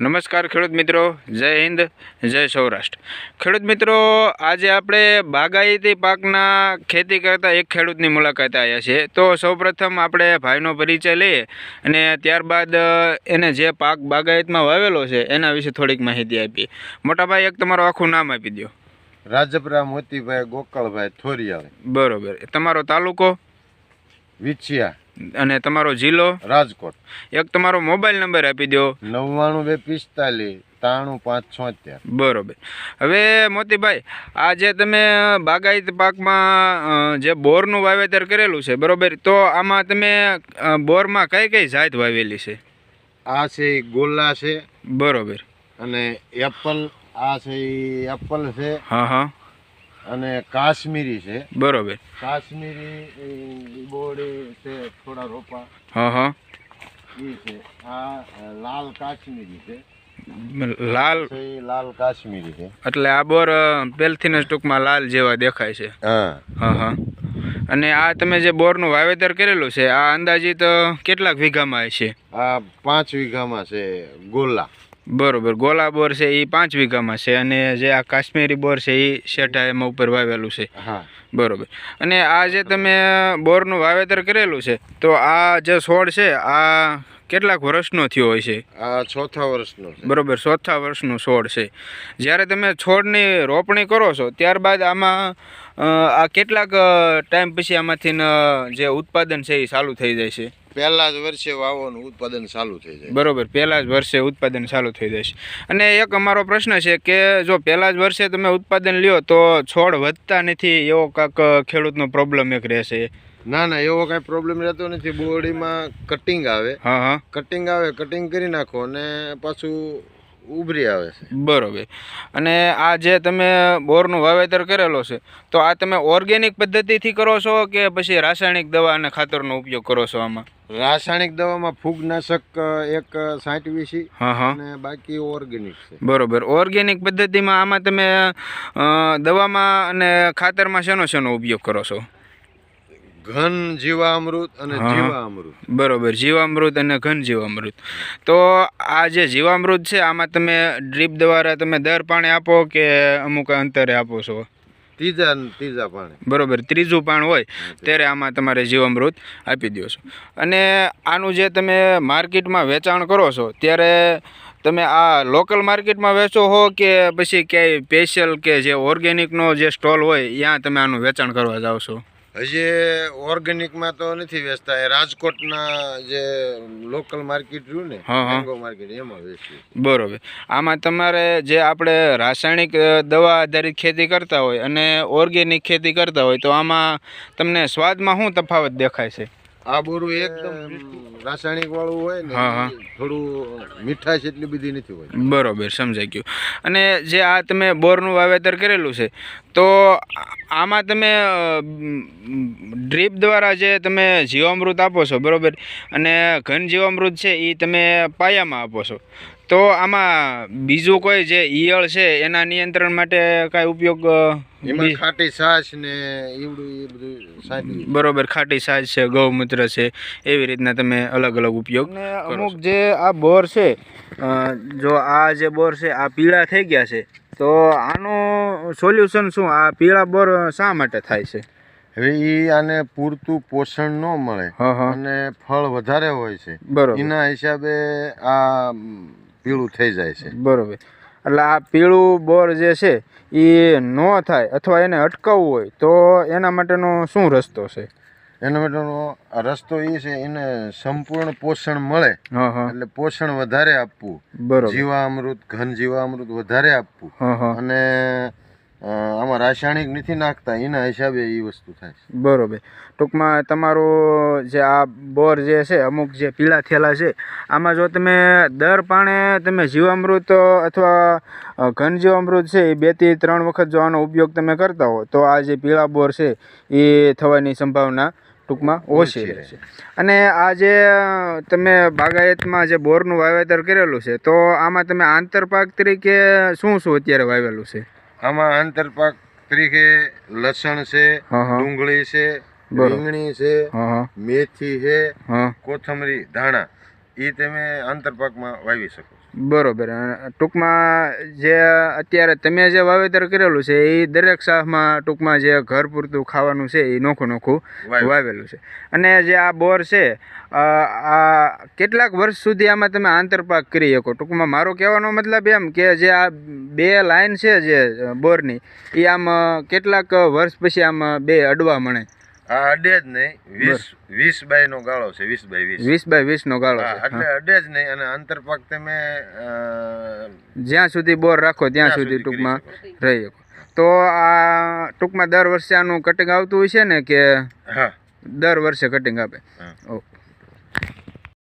નમસ્કાર ખેડૂત મિત્રો જય હિન્દ જય સૌરાષ્ટ્ર. ખેડૂત મિત્રો આજે આપણે બાગાયતી પાકના ખેતી કરતા એક ખેડૂતની મુલાકાત આવ્યા છીએ. તો સૌપ્રથમ આપણે ભાઈનો પરિચય લઈએ અને ત્યારબાદ એને જે પાક બાગાયતમાં વાવેલો છે એના વિશે થોડીક માહિતી આપીએ. મોટાભાઈ એક તમારું આખું નામ આપી દો રાજપરા મોતીભાઈ ગોકળભાઈ થોરિયા બરોબર. તમારો તાલુકો? વિછિયા. અને તમારો જિલ્લો? રાજકોટ. એક તમારો મોબાઈલ નંબર આપી દો. નવ્વાણું બે પિસ્તાલીસ ત્રાણું પાંચ છોતેર. બરોબર. હવે મોતીભાઈ આ જે તમે બાગાયત પાકમાં જે બોરનું વાવેતર કરેલું છે બરોબર? તો આમાં તમે બોરમાં કઈ કઈ જાત વાવેલી છે? આ છે ગોલા છે. બરોબર. અને એપલ આ છે એપલ છે. હા હા. અને કાશ્મીરી છે. બરોબર. કાશ્મીરી બોડી છે થોડા રોપા. હા હા. એ છે. આ લાલ કાશ્મીરી છે. લાલ? લાલ કાશ્મીરી છે. એટલે આ બોર પહેલથી જ ટૂંકમાં લાલ જેવા દેખાય છે. હા. હા હા. અને આ તમે જે બોરનું વાવેતર કરેલું છે આ અંદાજિત કેટલાક વીઘામાં છે? આ પાંચ વીઘામાં છે ગોલા બરોબર. ગોલા બોર છે એ પાંચ વીઘામાં છે અને જે આ કાશ્મીરી બોર છે એ શેઠા એમાં ઉપર વાવેલું છે. હા. બરોબર. અને આ જે તમે બોરનું વાવેતર કરેલું છે તો આ જે છોડ છે આ કેટલાક વર્ષનો થયો હોય છે? આ ચોથા વર્ષનો બરોબર ચોથા વર્ષનો છોડ છે. જ્યારે તમે છોડની રોપણી કરો છો ત્યારબાદ આમાં આ કેટલાક ટાઈમ પછી આમાંથી જે ઉત્પાદન છે એ ચાલુ થઈ જાય છે? પહેલા જ વર્ષે વાવવાનું ઉત્પાદન ચાલુ થઈ જાય. બરોબર પહેલા જ વર્ષે ઉત્પાદન ચાલુ થઈ જશે અને એક અમારો પ્રશ્ન છે કે જો પહેલા જ વર્ષે તમે ઉત્પાદન લ્યો તો છોડ વધતા નથી એવો કાંક ખેડૂતનો પ્રોબ્લેમ એક રહેશે. ના ના એવો કાંઈ પ્રોબ્લેમ રહેતો નથી. બોડીમાં કટિંગ આવે. હા હા. કટિંગ આવે કટિંગ કરી નાખો અને પાછું ઉભરી આવે છે. બરોબર. અને આ જે તમે બોરનું વાવેતર કરેલો છે તો આ તમે ઓર્ગેનિક પદ્ધતિથી કરો છો કે પછી રાસાયણિક દવા અને ખાતરનો ઉપયોગ કરો છો આમાં? રાસાયણિક દવામાં ફૂગનાશક એક સાઠ વીસી હા હા. અને બાકી ઓર્ગેનિક છે. બરોબર. ઓર્ગેનિક પદ્ધતિમાં આમાં તમે દવામાં અને ખાતરમાં શેનો શેનો ઉપયોગ કરો છો? ઘન જીવામૃત અને. જીવામૃત. બરોબર જીવામૃત અને ઘન જીવામૃત. તો આ જે જીવામૃત છે આમાં તમે ડ્રીપ દ્વારા તમે દર પાણી આપો કે અમુક અંતરે આપો છો? ત્રીજા ત્રીજા પાણી. બરોબર ત્રીજું પાણ હોય ત્યારે આમાં તમારે જીવામૃત આપી દો છો. અને આનું જે તમે માર્કેટમાં વેચાણ કરો છો ત્યારે તમે આ લોકલ માર્કેટમાં વેચો હો કે પછી ક્યાંય સ્પેશિયલ કે જે ઓર્ગેનિકનો જે સ્ટોલ હોય ત્યાં તમે આનું વેચાણ કરવા જાઓ છો? હજી ઓર્ગેનિકમાં તો નથી વેચતા. એ રાજકોટના જે લોકલ માર્કેટ રહ્યું ને. મેંગો માર્કેટ એમાં વેચીએ. બરોબર. આમાં તમારે જે આપણે રાસાયણિક દવા આધારિત ખેતી કરતા હોય અને ઓર્ગેનિક ખેતી કરતા હોય તો આમાં તમને સ્વાદમાં શું તફાવત દેખાય છે? આ બોરું એકદમ રાસાયણિક વાળું હોય ને. થોડું મીઠાશ એટલી બધી નથી હોય. બરોબર સમજાઈ ગયું. અને જે આ તમે બોરનું વાવેતર કરેલું છે તો આમાં તમે ડ્રીપ દ્વારા જે તમે જીવામૃત આપો છો બરોબર? અને ઘન જીવામૃત છે એ તમે પાયામાં આપો છો. તો આમાં બીજું કોઈ જે ઈયળ છે એના નિયંત્રણ માટે કાંઈ ઉપયોગ એમાં ખાટી છાશ ને ઈવડું એ બધું બરોબર ખાટી છાશ છે ગૌમૂત્ર છે એવી રીતના તમે અલગ અલગ ઉપયોગ અમુક જે આ બોર છે જો આ જે બોર છે આ પીળા થઈ ગયા છે તો આનું સોલ્યુશન શું? આ પીળા બોર શા માટે થાય છે? હવે એ આને પૂરતું પોષણ ન મળે અને ફળ વધારે હોય છે. બરોબર. એના હિસાબે આ પીળું થઈ જાય છે. બરોબર. એટલે આ પીળું બોર જે છે એ ન થાય અથવા એને અટકાવવું હોય તો એના માટેનો શું રસ્તો છે? એના માટેનો રસ્તો એ છે એને સંપૂર્ણ પોષણ મળે. એટલે પોષણ વધારે આપવું. બરોબર. જીવામૃત ઘન જીવામૃત વધારે આપવું. હા હા. અને આમાં રાસાયણિક નથી નાખતા એના હિસાબે એ વસ્તુ થાય બરોબર. ટૂંકમાં તમારું જે આ બોર જે છે અમુક જે પીળા થયેલા છે આમાં જો તમે દર પાણે તમે જીવામૃત અથવા ઘન જીવામૃત છે એ બેથી ત્રણ વખત જો આનો ઉપયોગ તમે કરતા હો તો આ જે પીળા બોર છે એ થવાની સંભાવના ટૂંકમાં ઓછી ઓછી રહેશે અને આ જે તમે બાગાયતમાં જે બોરનું વાવેતર કરેલું છે તો આમાં તમે આંતરપાક તરીકે શું શું અત્યારે વાવેલું છે? આમાં આંતરપાક તરીકે લસણ છે ડુંગળી છે. રીંગણી છે મેથી છે કોથમરી ધાણા. એ તમે આંતરપાકમાં વાવી શકો છો. બરોબર. ટૂંકમાં જે અત્યારે તમે જે વાવેતર કરેલું છે એ દરેક શાહમાં ટૂંકમાં જે ઘર પૂરતું ખાવાનું છે એ નોખું નોખું વાવેલું. છે. અને જે આ બોર છે આ કેટલાક વર્ષ સુધી આમાં તમે આંતરપાક કરી શકો. ટૂંકમાં મારો કહેવાનો મતલબ એમ કે જે આ બે લાઈન છે જે બોરની એ આમ કેટલાક વર્ષ પછી આમ બે અડવા મળે. આ અડે જ નહીં વીસ વીસ બાય નો ગાળો છે વીસ બાય વીસ. વીસ બાય વીસનો ગાળો છે એટલે. અડે જ નહીં અને અંતરપાક તમે જ્યાં સુધી બોર રાખો ત્યાં સુધી ટૂંકમાં રહી શકો. તો આ ટૂંકમાં દર વર્ષે આનું કટિંગ આવતું હોય છે ને કે હા. દર વર્ષે કટિંગ આપે. ઓકે.